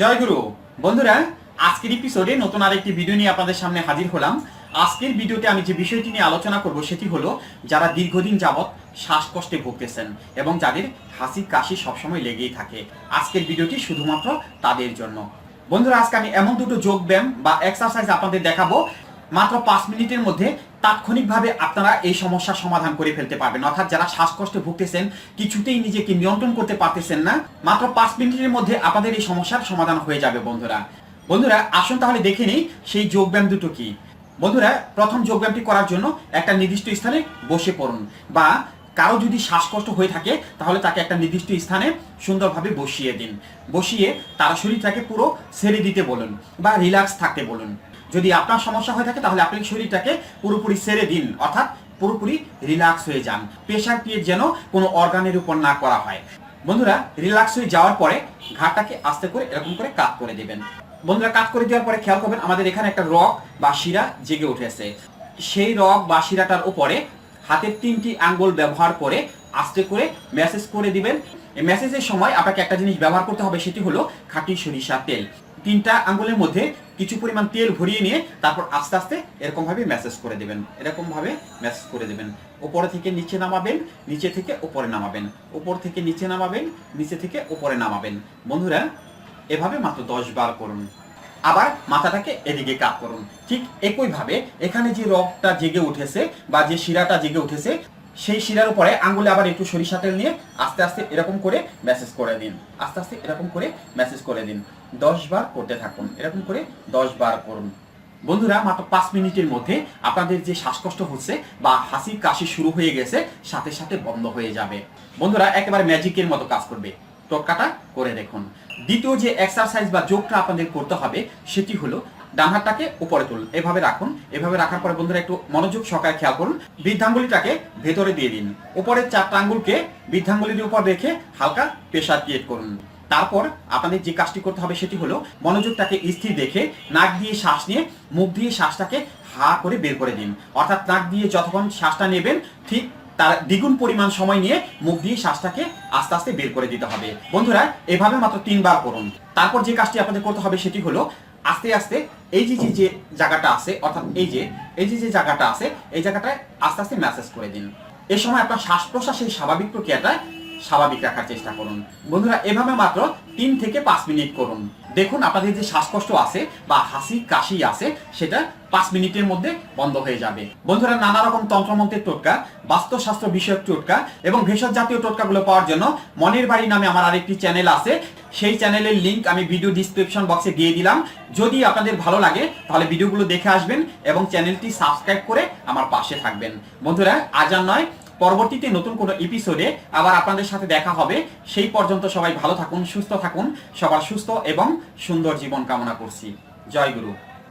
জয় গুরু বন্ধুরা, আজকের এপিসোডে নতুন আরেকটি ভিডিও নিয়ে আপনাদের সামনে হাজির হলাম। আজকের ভিডিওতে আমি যে বিষয়টি নিয়ে আলোচনা করব সেটি হলো যারা দীর্ঘদিন যাবৎ শ্বাসকষ্টে ভুগতেছেন এবং যাদের হাসি কাশি সবসময় লেগেই থাকে। আজকের ভিডিওটি শুধুমাত্র তাদের জন্য। বন্ধুরা, আজকে আমি এমন দুটো যোগ ব্যায়াম বা এক্সারসাইজ আপনাদের দেখাবো। মাত্র পাঁচ মিনিটের মধ্যে তাৎক্ষণিকভাবে আপনারা এই সমস্যার সমাধান করে ফেলতে পারবেন। অর্থাৎ যারা শ্বাসকষ্টে ভুগতেছেন, কিছুতেই নিজেকে নিয়ন্ত্রণ করতে পারতেছেন না। মাত্র পাঁচ মিনিটের মধ্যে আপনাদের এই সমস্যার সমাধান হয়ে যাবে, বন্ধুরা। বন্ধুরা, আসুন তাহলে দেখে নিই সেই যোগব্যায়াম দুটো কি। বন্ধুরা, প্রথম যোগব্যায়ামটি করার জন্য একটা নির্দিষ্ট স্থানে বসে পড়ুন বা কারও যদি শ্বাসকষ্ট হয়ে থাকে, তাহলে তাকে একটা নির্দিষ্ট স্থানে সুন্দরভাবে বসিয়ে দিন। বসিয়ে তার শরীরটাকে পুরো ছেড়ে দিতে বলুন বা রিল্যাক্স থাকতে বলুন। যদি আপনার সমস্যা হয়ে থাকে, তাহলে আপনি শরীরটাকে পুরোপুরি সেরে দিন, অর্থাৎ পুরোপুরি রিল্যাক্স হয়ে যান। প্রেশার ক্রিয়েট যেন কোনো অর্গানের উপর না করা হয়। বন্ধুরা, রিল্যাক্স হয়ে যাওয়ার পরে ঘাটটাকে আস্তে করে এরকম করে কাত করে দিবেন। বন্ধুরা, কাত করে দেওয়ার পরে খেয়াল করবেন, আমাদের এখানে একটা রক বা শিরা জেগে উঠেছে। সেই রক বা শিরাটার উপরে হাতের তিনটি আঙ্গুল ব্যবহার করে আস্তে করে মেসেজ করে দিবেন। মেসেজের সময় আপনাকে একটা জিনিস ব্যবহার করতে হবে, সেটি হলো খাঁটি সরিষা তেল। তিনটা আঙ্গুলের মধ্যে কিছু পরিমাণ তেল ভরিয়ে নিয়ে তারপর আস্তে আস্তে এরকম ভাবে মেসেজ করে দিবেন। এরকম ভাবে মেসেজ করে দিবেন। উপরে থেকে নিচে নামাবেন, নিচে থেকে উপরে নামাবেন। উপর থেকে নিচে নামাবেন, নিচে থেকে উপরে নামাবেন। বন্ধুরা, এভাবে মাত্র দশ বার করুন। আবার মাথাটাকে এদিকে কাপ করুন। ঠিক একইভাবে এখানে যে রগটা জেগে উঠেছে বা যে শিরাটা জেগে উঠেছে সেই শিরার উপরে আঙ্গুলে আবার একটু সরিষা তেল নিয়ে আস্তে আস্তে এরকম করে মেসেজ করে দিন। আস্তে আস্তে এরকম করে মেসেজ করে দিন। দশ বার করতে থাকুন। এরকম করে দশ বার করুন। বন্ধুরা, মাত্র পাঁচ মিনিটের মধ্যে আপনাদের যে শ্বাসকষ্ট হচ্ছে বা হাসি কাশি শুরু হয়ে গেছে, সাথে সাথে বন্ধ হয়ে যাবে। বন্ধুরা, একেবারে ম্যাজিকের মতো কাজ করবে। টোটকাটা করে দেখুন। দ্বিতীয় যে এক্সারসাইজ বা যোগটা আপনাদের করতে হবে, সেটি হলো ডান হাতটাকে উপরে তুলুন। এভাবে রাখুন। এভাবে রাখার পরে বন্ধুরা একটু মনোযোগ সহকারে খেয়াল করুন। বৃদ্ধাঙ্গুলিটাকে ভেতরে দিয়ে দিন। উপরের চারটা আঙ্গুলকে বৃদ্ধাঙ্গুলির উপর রেখে হালকা প্রেশার ক্রিয়েট করুন। তারপর আপনাদের যে কাজটি করতে হবে সেটি হলো মনোযোগটাকে স্থির দেখে নাক দিয়ে শ্বাস নিয়ে মুখ দিয়ে শ্বাসটাকে হা করে বের করে দিন। অর্থাৎ নাক দিয়ে যতক্ষণ শ্বাসটা নেবেন ঠিক তার দ্বিগুণ পরিমাণ সময় নিয়ে মুখ দিয়ে শ্বাসটাকে আস্তে আস্তে বের করে দিতে হবে। বন্ধুরা, এভাবে মাত্র তিনবার করুন। তারপর যে কাজটি আপনাদের করতে হবে সেটি হলো আস্তে আস্তে এই যে যে জায়গাটা আছে, অর্থাৎ এই যে এই যে যে জায়গাটা আছে, এই জায়গাটায় আস্তে আস্তে ম্যাসেজ করে দিন। এই সময় আপনার শ্বাস প্রশ্বাসের স্বাভাবিক প্রক্রিয়াটা স্বাভাবিক রাখার চেষ্টা করুন। বন্ধুরা, এভাবে মাত্র তিন থেকে পাঁচ মিনিট করুন। দেখুন, আপনাদের যে শ্বাসকষ্ট আছে বা হাসি, কাশি আছে, সেটা পাঁচ মিনিটের মধ্যে বন্ধ হয়ে যাবে। বন্ধুরা, নানা রকম তন্ত্রমন্ত্রের টোটকা, বাস্তুশাস্ত্র বিষয়ক টোটকা এবং ভেষজ জাতীয় টোটকাগুলো পাওয়ার জন্য মনের বাড়ি নামে আমার আরেকটি চ্যানেল আছে। সেই চ্যানেলের লিংক আমি ভিডিও ডিসক্রিপশন বক্সে দিয়ে দিলাম। যদি আপনাদের ভালো লাগে, তাহলে ভিডিওগুলো দেখে আসবেন এবং চ্যানেলটি সাবস্ক্রাইব করে আমার পাশে থাকবেন। বন্ধুরা, আজ আর নয়। পরবর্তীতে নতুন কোনো এপিসোডে আবার আপনাদের সাথে দেখা হবে। সেই পর্যন্ত সবাই ভালো থাকুন, সুস্থ থাকুন। সবার সুস্থ এবং সুন্দর জীবন কামনা করছি। জয় গুরু।